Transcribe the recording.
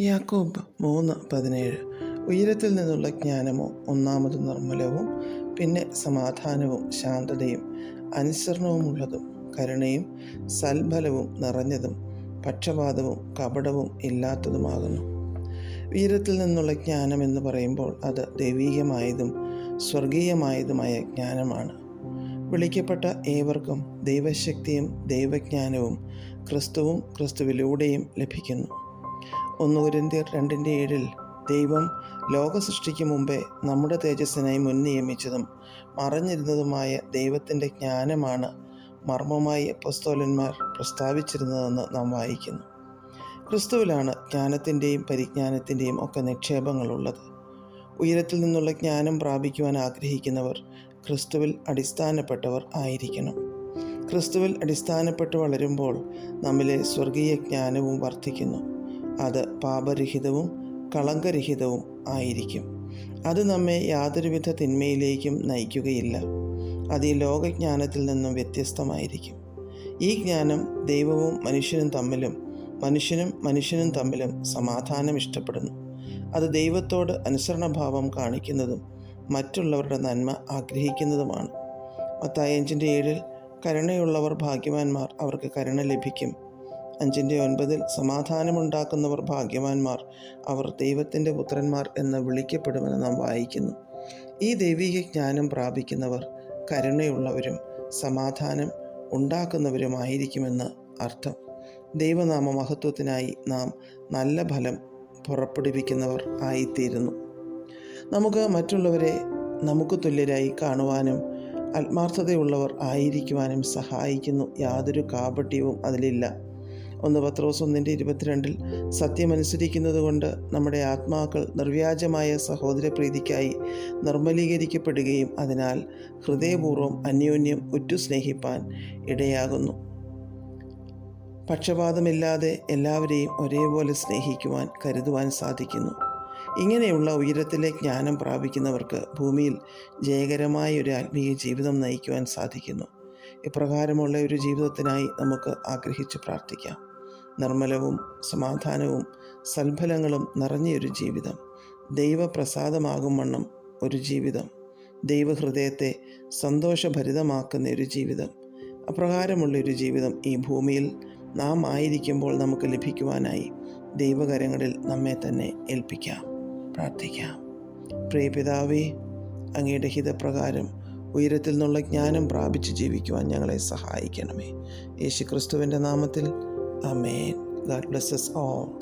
യാക്കോബ് മൂന്ന് പതിനേഴ്. ഉയരത്തിൽ നിന്നുള്ള ജ്ഞാനമോ ഒന്നാമത് നിർമ്മലവും പിന്നെ സമാധാനവും ശാന്തതയും അനുസരണവുമുള്ളതും കരുണയും സൽഫലവും നിറഞ്ഞതും പക്ഷപാതവും കപടവും ഇല്ലാത്തതുമാകുന്നു. ഉയരത്തിൽ നിന്നുള്ള ജ്ഞാനം എന്ന് പറയുമ്പോൾ അത് ദൈവീകമായതും സ്വർഗീയമായതുമായ ജ്ഞാനമാണ്. വിളിക്കപ്പെട്ട ഏവർക്കും ദൈവശക്തിയും ദൈവജ്ഞാനവും ക്രിസ്തുവും ക്രിസ്തുവിലൂടെയും ലഭിക്കുന്നു. ഒന്ന് കുരിന്തിയർ രണ്ടിന്റെ ഏഴിൽ ദൈവം ലോക സൃഷ്ടിക്ക് മുമ്പേ നമ്മുടെ തേജസ്സിനായി മുൻ നിയമിച്ചതും മറഞ്ഞിരുന്നതുമായ ദൈവത്തിന്റെ ജ്ഞാനമാണ് മർമ്മമായി അപ്പസ്തോലന്മാർ പ്രസ്താവിച്ചിരുന്നതെന്ന് നാം വായിക്കുന്നു. ക്രിസ്തുവിലാണ് ജ്ഞാനത്തിന്റെയും പരിജ്ഞാനത്തിന്റെയും ഒക്കെ നിക്ഷേപങ്ങളുള്ളത്. ഉയരത്തിൽ നിന്നുള്ള ജ്ഞാനം പ്രാപിക്കുവാൻ ആഗ്രഹിക്കുന്നവർ ക്രിസ്തുവിൽ അടിസ്ഥാനപ്പെട്ടവർ ആയിരിക്കണം. ക്രിസ്തുവിൽ അടിസ്ഥാനപ്പെട്ട് വളരുമ്പോൾ നമ്മിലെ സ്വർഗീയ ജ്ഞാനവും വർദ്ധിക്കുന്നു. അത് പാപരഹിതവും കളങ്കരഹിതവും ആയിരിക്കും. അത് നമ്മെ യാതൊരുവിധ തിന്മയിലേക്കും നയിക്കുകയില്ല. അത് ഈ ലോകജ്ഞാനത്തിൽ നിന്നും വ്യത്യസ്തമായിരിക്കും. ഈ ജ്ഞാനം ദൈവവും മനുഷ്യനും തമ്മിലും മനുഷ്യനും മനുഷ്യനും തമ്മിലും സമാധാനം ഇഷ്ടപ്പെടുന്നു. അത് ദൈവത്തോട് അനുസരണഭാവം കാണിക്കുന്നതും മറ്റുള്ളവരുടെ നന്മ ആഗ്രഹിക്കുന്നതുമാണ്. മത്തായഞ്ചിന്റെ ഏഴിൽ കരുണയുള്ളവർ ഭാഗ്യവാന്മാർ അവർക്ക് കരുണ ലഭിക്കും. അഞ്ചിന്റെ ഒൻപതിൽ സമാധാനമുണ്ടാക്കുന്നവർ ഭാഗ്യവാന്മാർ അവർ ദൈവത്തിന്റെ പുത്രന്മാർ എന്ന് വിളിക്കപ്പെടുമെന്ന് നാം വായിക്കുന്നു. ഈ ദൈവിക ജ്ഞാനം പ്രാപിക്കുന്നവർ കരുണയുള്ളവരും സമാധാനം ഉണ്ടാക്കുന്നവരുമായിരിക്കുമെന്ന് അർത്ഥം. ദൈവനാമ മഹത്വത്തിനായി നാം നല്ല ഫലം പുറപ്പെടുവിക്കുന്നവർ ആയിത്തീരുന്നു. നമുക്ക് മറ്റുള്ളവരെ നമുക്ക് തുല്യരായി കാണുവാനും ആത്മാർത്ഥതയുള്ളവർ ആയിരിക്കുവാനും സഹായിക്കുന്നു. യാതൊരു കാപട്യവും അതിലില്ല. ഒന്ന് പത്രോസ് ഒന്നിന്റെ ഇരുപത്തിരണ്ടിൽ സത്യമനുസരിക്കുന്നത് കൊണ്ട് നമ്മുടെ ആത്മാക്കൾ നിർവ്യാജമായ സഹോദര പ്രീതിക്കായി നിർമ്മലീകരിക്കപ്പെടുകയും അതിനാൽ ഹൃദയപൂർവം അന്യോന്യം ഉറ്റു സ്നേഹിപ്പാൻ ഇടയാകുന്നു. പക്ഷപാതമില്ലാതെ എല്ലാവരെയും ഒരേപോലെ സ്നേഹിക്കുവാൻ കരുതുവാൻ സാധിക്കുന്നു. ഇങ്ങനെയുള്ള ഉയരത്തിലെ ജ്ഞാനം പ്രാപിക്കുന്നവർക്ക് ഭൂമിയിൽ ജയകരമായ ഒരു ആത്മീയ ജീവിതം നയിക്കുവാൻ സാധിക്കുന്നു. ഇപ്രകാരമുള്ള ഒരു ജീവിതത്തിനായി നമുക്ക് ആഗ്രഹിച്ച് പ്രാർത്ഥിക്കാം. നിർമ്മലവും സമാധാനവും സൽഫലങ്ങളും നിറഞ്ഞൊരു ജീവിതം. ദൈവപ്രസാദമാകും വണ്ണം ഒരു ജീവിതം. ദൈവഹൃദയത്തെ സന്തോഷഭരിതമാക്കുന്ന ഒരു ജീവിതം. അപ്രകാരമുള്ളൊരു ജീവിതം ഈ ഭൂമിയിൽ നാം ആയിരിക്കുമ്പോൾ നമുക്ക് ലഭിക്കുവാനായി ദൈവകരങ്ങളിൽ നമ്മെ തന്നെ ഏൽപ്പിക്കാം പ്രാർത്ഥിക്കാം. പ്രിയപിതാവേ അങ്ങയുടെ ഹിതപ്രകാരം ഉയരത്തിൽ നിന്നുള്ള ജ്ഞാനം പ്രാപിച്ച് ജീവിക്കുവാൻ ഞങ്ങളെ സഹായിക്കണമേ. യേശു ക്രിസ്തുവിന്റെ Amen. God bless us all.